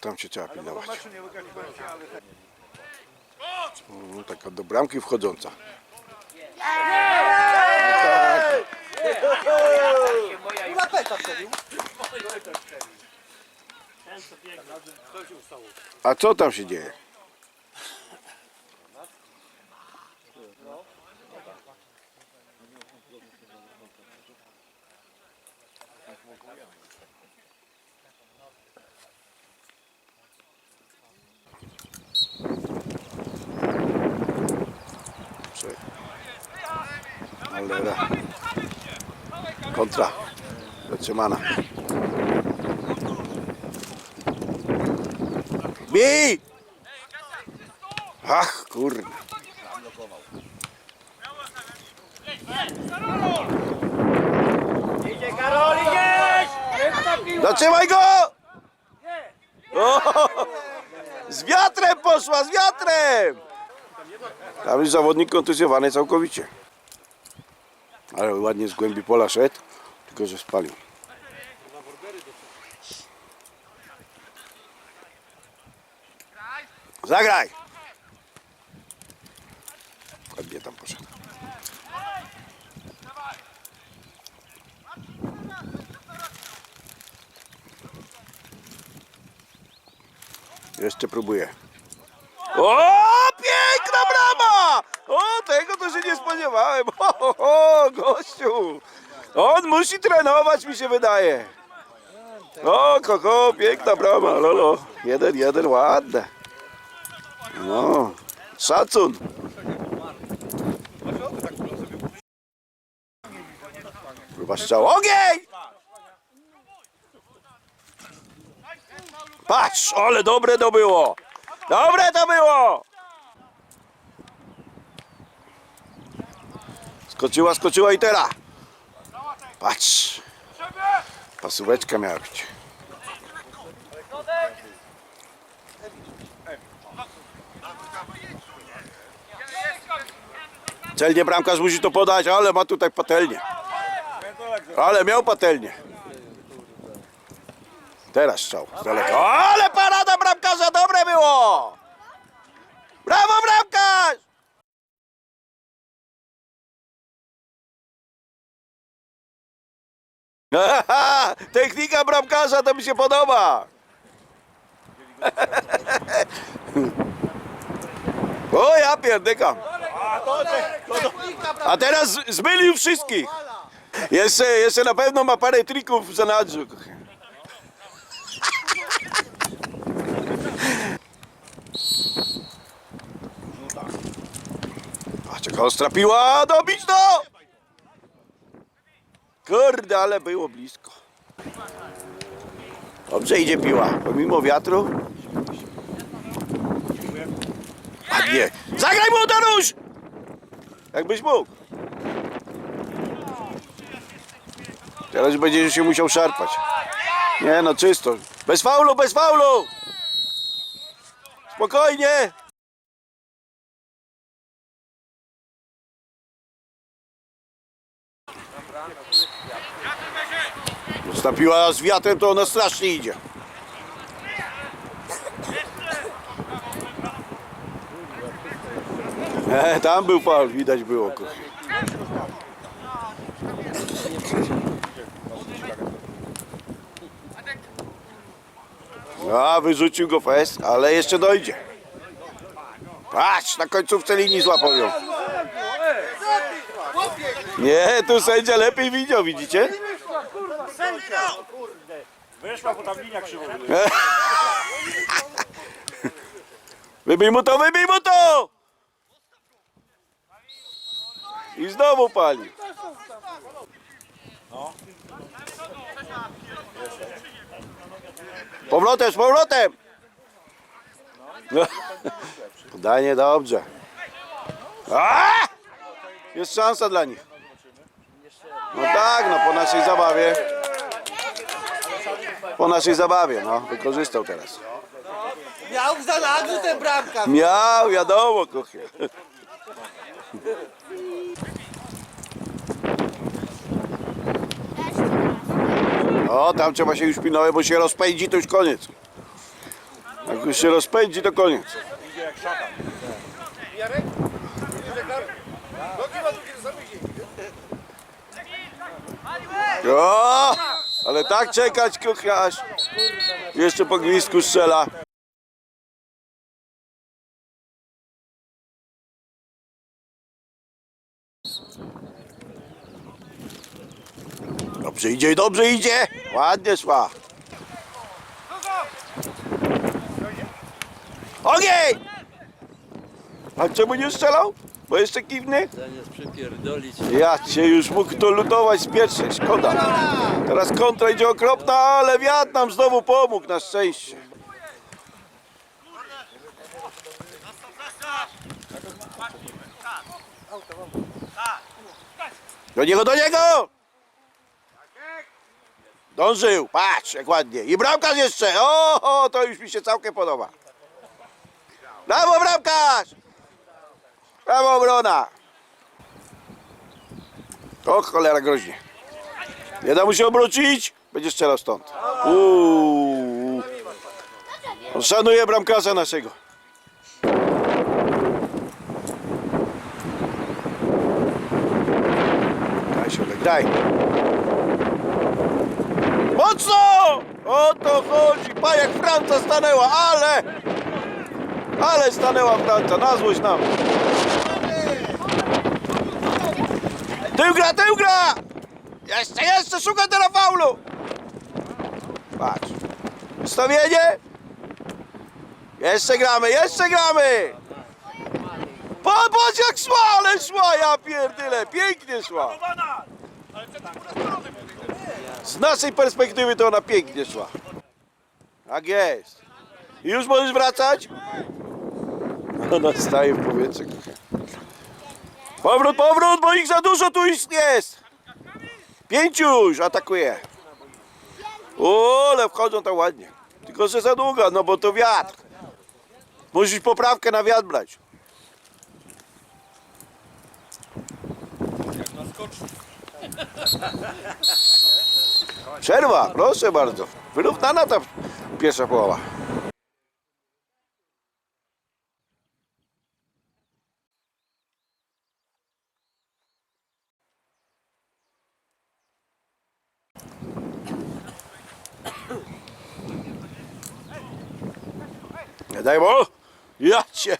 tam cię trzeba pilnować. Się. Mm, taka do bramki wchodząca. A co tam się dzieje? Kontra zatrzymana. Bij! Ach, kurna. Zatrzymaj go! O! Z wiatrem poszła, z wiatrem! Tam jest zawodnik kontuzjowany całkowicie. Ale ładnie z głębi pola szedł, tylko że spalił. Zagraj! Ładnie tam poszedł. Jeszcze próbuję. O, piękna brama! O, tego to się nie spodziewałem. O, o, o gościu. On musi trenować, mi się wydaje. O, koko, piękna brama, lolo. Jeden, jeden, ładne. No, szacun. Próba strzał. Ogień! Patrz, ale dobre to było. Dobre to było. Skoczyła, skoczyła i teraz. Patrz. Pasóweczka miała być. Celnie bramkarz musi to podać, ale ma tutaj patelnię. Ale miał patelnię. Teraz strzał z daleka. Ale parada bramkarza, dobre było! Brawo bramkarz! Technika bramkarza to mi się podoba. O ja pierdykam. A teraz zmylił wszystkich. Jeszcze, jeszcze na pewno ma parę trików w zanadrzu. Patrz ostra piła, dobić to! Kurde, ale było blisko. Dobrze idzie piła, pomimo wiatru. Ładnie. Zagraj mu Daruś! Jakbyś mógł. Teraz będziesz się musiał szarpać. Nie no, czysto. Bez faulu, bez faulu! Spokojnie! Ta piła z wiatrem to ona strasznie idzie. E, tam był fal, widać było. A, wyrzucił go fest, ale jeszcze dojdzie. Patrz, na końcówce linii złapał ją. Nie, tu sędzia lepiej widział, widzicie? Wyszła, bo tam linia krzywo Wybij mu to, wybij mu to! I znowu pali. Powrotem, z powrotem! No. Podanie dobrze. A! Jest szansa dla nich. No tak, no po naszej zabawie. Po naszej zabawie, no. Wykorzystał teraz. Miał w zanadrzu tę bramkę. Miał, wiadomo, kuchnie. O, tam trzeba się już pilnować, bo się rozpędzi, to już koniec. Jak już się rozpędzi, to koniec. O, ale tak czekać, kuchnia, aż jeszcze po gwizdku strzela. Dobrze idzie, dobrze idzie. Ładnie szła. Ogień! A czemu nie strzelał? Bo jeszcze kiwny? Zamiast. Ja cię już mógł to lutować z pierwszej, szkoda. Teraz kontra idzie okropna, ale wiatr nam znowu pomógł, na szczęście. Do niego, do niego! Dążył, patrz jak ładnie. I bramkarz jeszcze, o, o to już mi się całkiem podoba. Brawo bramkarz! Brawo obrona! O cholera groźnie. Nie da mu się obrócić, będzie strzelał stąd. Uuu. On szanuje bramkarza naszego. Daj się, daj. Mocno! O to chodzi. Pa jak Franca stanęła, ale... Ale stanęła Franca, na złość nam. Tył gra, tył gra! Jeszcze, jeszcze, szuka teraz faulu! Patrz. Ustawienie. Jeszcze gramy, jeszcze gramy! Popatrz jak szła, ale szła, ja pierdyle, pięknie szła. Z naszej perspektywy to ona pięknie szła. Tak jest. Już możesz wracać? Ona staje w powietrzu. Powrót, powrót, bo ich za dużo tu jest. Pięciu już atakuje. O, ale wchodzą tam ładnie. Tylko, że za długo, no bo to wiatr. Musisz poprawkę na wiatr brać. Przerwa, proszę bardzo. Wyrównana ta pierwsza połowa. Daj mu! Ja cię!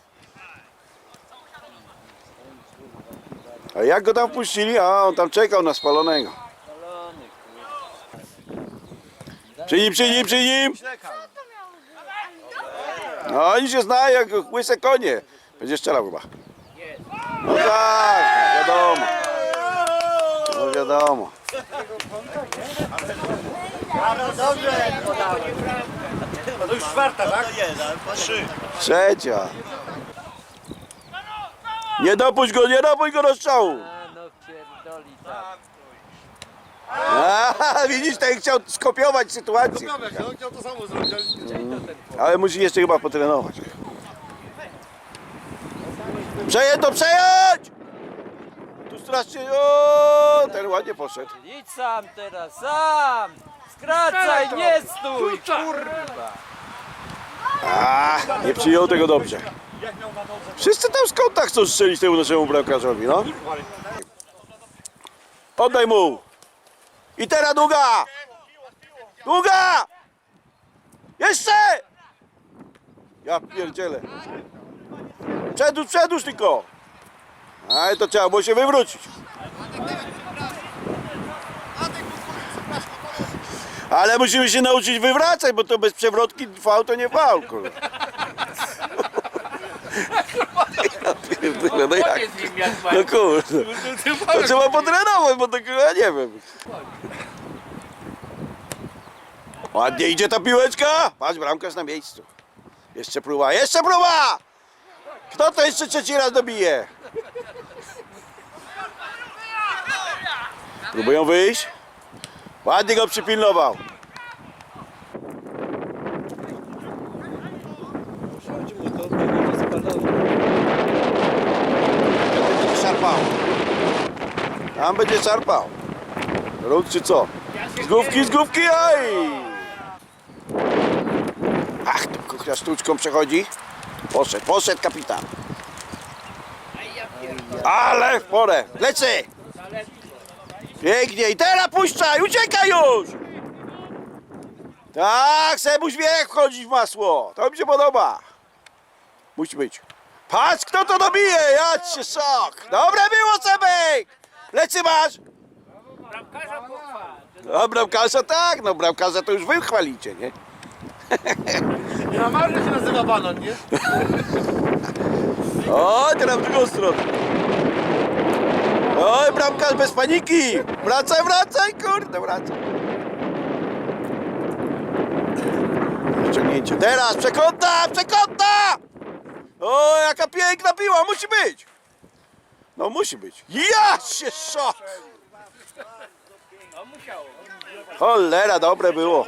A jak go tam puścili? A on tam czekał na spalonego. Przy nim, przy nim, przy nim! No oni się znają jak łyse konie. Będzie strzelał chyba. No tak, no wiadomo. No. To już czwarta, tak? Trzy. Trzecia. Nie dopuść go, nie dopuść go do strzału. A no pierdoli tak. A, widzisz, ten chciał skopiować sytuację. On chciał to samo zrobić. Ale musi jeszcze chyba potrenować. Przejęto, przejąć! Tu strasznie, o, ten ładnie poszedł. Idź sam teraz, sam! Skracaj, nie stój, kurwa! A, nie przyjął tego dobrze. Wszyscy tam z kąta chcą strzelić temu naszemu bramkarzowi, no. Oddaj mu! I teraz długa! Długa! Jeszcze! Ja pierdzielę. Przedłuż, przedłuż tylko! Ale to trzeba było się wywrócić. Ale musimy się nauczyć wywracać, bo to bez przewrotki fał to nie fał, kurwa. Ja pierdolę, no jak? No kurde. To trzeba potrenować, bo to kurwa nie wiem. Ładnie idzie ta piłeczka. Patrz, bramkarz na miejscu. Jeszcze próba, jeszcze próba! Kto to jeszcze trzeci raz dobije? Próbują wyjść. Ładnie go przypilnował. Będzie szarpał. Tam będzie szarpał. Róg czy co? Z główki, z główki, oj! Ach, tu kuchnia sztuczką przechodzi. Poszedł, poszedł kapitan. Ale w porę. Lecy! Pięknie i teraz puszczaj, uciekaj już! Tak, Sebuś wie jak wchodzić w masło. To mi się podoba. Musi być. Patrz, kto to dobije! Ja cię szok! Dobre było, Sebek! Lecy masz! No, bramkarza tak, no bramkarza to już wy chwalicie, nie? Na marze się nazywa banan, nie? O, teraz w drugą stronę. Oj, bramkarz bez paniki! Wracaj, wracaj, kurde, wracaj. Wyciągnięcie. Teraz, przekąta, przekąta! O, jaka piękna piła, musi być! No, musi być. Ja się szok! Cholera, dobre było.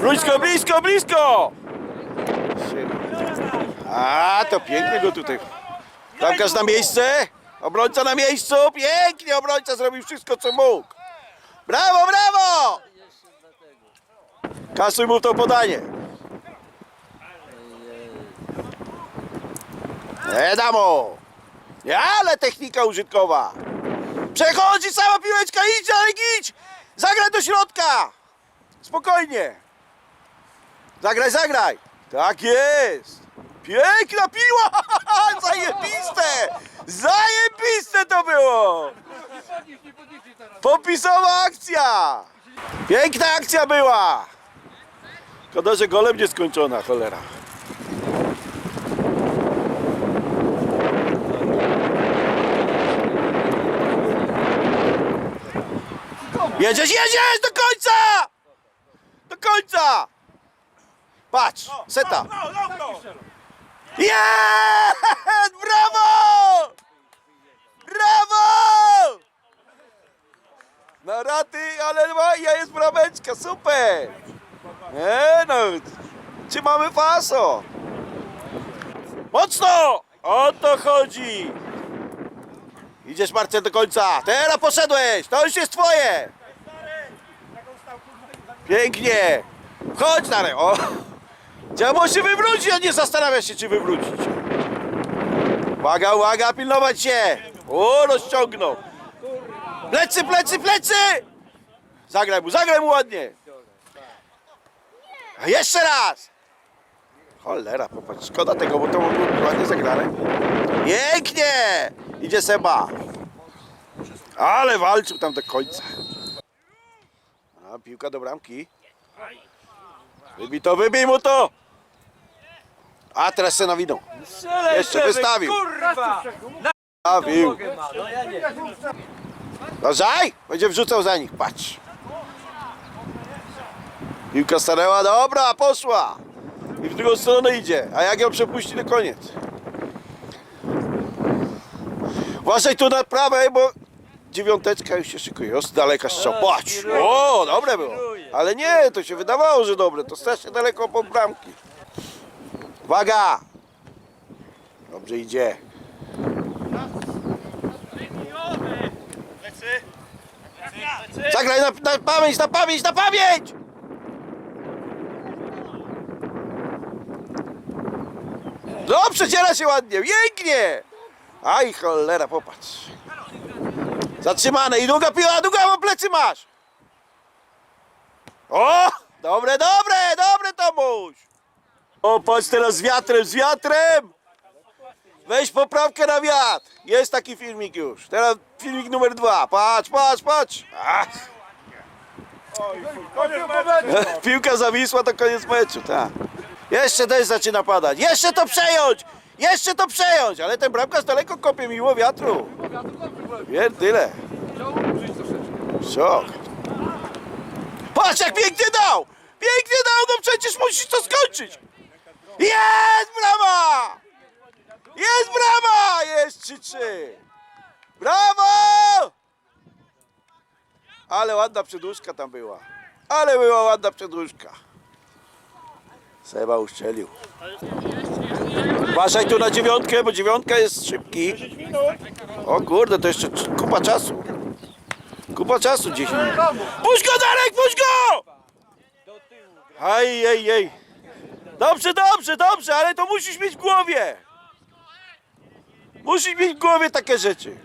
Blisko, blisko, blisko! A, to pięknie go tutaj. Bramkarz na miejsce. Obrońca na miejscu. Pięknie obrońca zrobił wszystko, co mógł. Brawo, brawo! Kasuj mu to podanie. Nie damo. Nie, ale technika użytkowa. Przechodzi cała piłeczka, idź, ale idź! Zagraj do środka! Spokojnie. Zagraj, zagraj. Tak jest. Piękna piła! Zajebiste! Zajebiste to było! Popisowa akcja! Piękna akcja była! Szkoda, że golem nie skończona, cholera. Jedziesz, jedziesz do końca! Do końca! Patrz, seta. Jest! Brawo! Brawo! Na raty, ale Maja jest brameczka, super! Nie no, trzymamy faso. Mocno! O to chodzi! Idziesz Marcel do końca. Teraz poszedłeś, to już jest twoje. Pięknie. Chodź Darek. O. Trzeba się wywrócić, a nie zastanawia się, czy wywrócić. Uwaga, uwaga, pilnować się. O, rozciągnął. Plecy, plecy, plecy! Zagraj mu, zagraj mu ładnie. A jeszcze raz. Cholera, popatrz, szkoda tego, bo to było ładnie zagrane. Pięknie! Idzie Seba. Ale walczył tam do końca. A, piłka do bramki. Wybij to, wybij mu to! A teraz se nawiną. Strzelaj, Jeszcze Sebek, wystawił. Kurwa! Nawił. No ja nie. Uważaj! Będzie wrzucał za nich, patrz. Piłka stanęła, dobra, poszła. I w drugą stronę idzie. A jak ją przepuści, to koniec. Uważaj tu na prawej, bo dziewiąteczka już się szykuje. Z daleka strzał. Patrz! O, dobre było. Ale nie, to się wydawało, że dobre. To strasznie daleko po bramki. Uwaga! Dobrze idzie. Zagraj na, na pamięć, na pamięć, na pamięć! No, przeciera się ładnie, pięknie! Aj, cholera, popatrz. Zatrzymane i długa piła, długa, bo plecy masz! O! Dobre, dobre, dobre, Tomuś! O, patrz teraz z wiatrem, z wiatrem! Weź poprawkę na wiatr. Jest taki filmik już. Teraz filmik numer dwa. Patrz, patrz, patrz. Ach. Piłka zawisła, to koniec meczu, tak. Jeszcze deszcz zaczyna padać. Jeszcze to przejąć! Jeszcze to przejąć! Ale ten bramkarz daleko kopie miło wiatru. Wie tyle. Szok. Patrz jak pięknie dał! Pięknie dał, no przecież musisz to skończyć! Jest brama! Jest brama! Jest 3-3! Brawo! Ale ładna przedłużka tam była. Ale była ładna przedłużka. Seba uszczelił. Uważaj tu na dziewiątkę, bo dziewiątka jest szybki. O kurde, to jeszcze kupa czasu. Kupa czasu 10 minut. Puść go Darek, puść go! Aj, ej, ej. Dobrze, dobrze, dobrze, ale to musisz mieć w głowie. Musisz mieć w głowie takie rzeczy.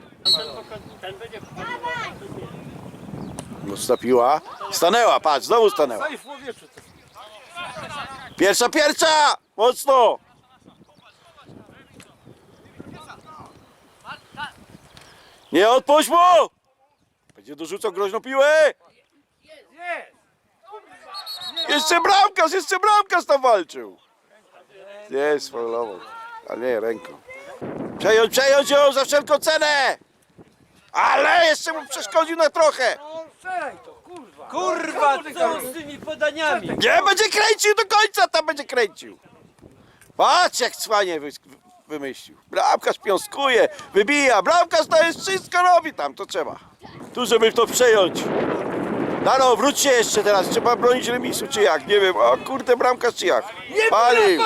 Mocna piła. Stanęła, patrz, znowu stanęła. Pierwsza, pierwsza! Mocno! Nie odpuść mu! Będzie dorzucał groźną piłę! Jeszcze bramkarz, jeszcze bramkarz tam walczył! Jest, faulował. A nie, ręką. Przejąć, przejąć ją za wszelką cenę! Ale jeszcze mu przeszkodził na trochę! Kurwa, co z tymi podaniami? Nie, będzie kręcił do końca, tam będzie kręcił. Patrz jak cwanie wy, wymyślił. Bramkarz piąskuje, wybija, bramkarz to jest wszystko robi tam, to trzeba. Tu, żeby to przejąć. Daro, wróć się jeszcze teraz, trzeba bronić remisu, czy jak, nie wiem, o kurde, bramkarz czy jak. Palił.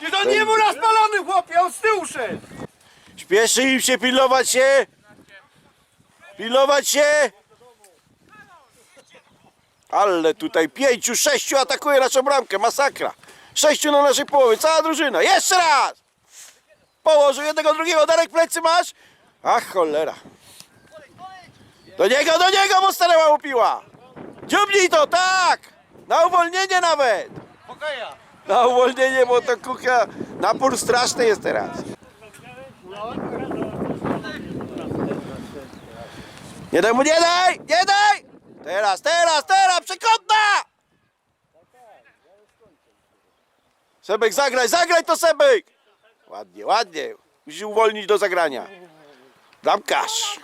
Ty to nie był rozpalony chłopie, on z tyłu szedł! Śpieszy im się pilnować się. Pilnować się. Ale tutaj pięciu, sześciu atakuje naszą bramkę. Masakra. Sześciu na naszej połowie. Cała drużyna. Jeszcze raz. Położył jednego, drugiego. Darek plecy masz? Ach, cholera. Do niego, do niego, bo stanęła upiła. Dziubnij to, tak. Na uwolnienie nawet. Na uwolnienie, bo to kucha, napór straszny jest teraz. Nie daj mu, nie daj! Nie daj! Teraz, teraz, teraz, przekątna! Sebek, zagraj, zagraj to Sebek! Ładnie, ładnie. Musisz uwolnić do zagrania. Bramkarz.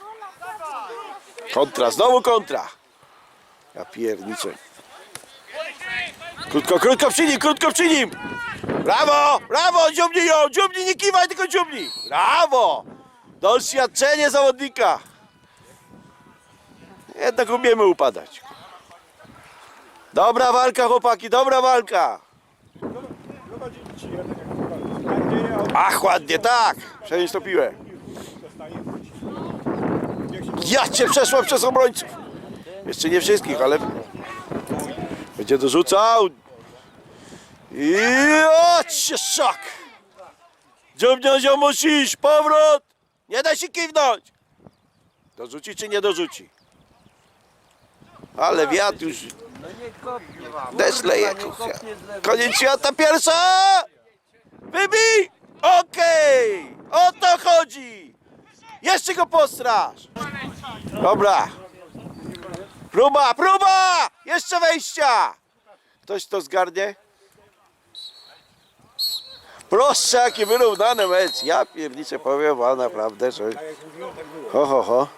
Kontra, znowu kontra. Ja pierniczę. Krótko, krótko przy nim, krótko przy nim! Brawo, brawo, dziubnij ją, dziubnij, nie kiwaj, tylko dziubnij! Brawo! Doświadczenie zawodnika. Jednak umiemy upadać. Dobra walka, chłopaki, dobra walka. Ach, ładnie, tak. Przenieść to piłę. Ja cię przeszłem przez obrońców. Jeszcze nie wszystkich, ale będzie dorzucał. I. Dziobniąć ją musisz, powrót. Nie da się kiwnąć. Dorzuci czy nie dorzuci? Ale wiatr już deszcz. Koniec świata pierwsza! Wybij! Okej! O to chodzi! Jeszcze go postraż! Dobra. Próba, próba! Jeszcze wejścia! Ktoś to zgarnie? Proszę, jaki wyrównany mecz. Ja pierniczę powiem wam naprawdę, że... Ho, ho, ho.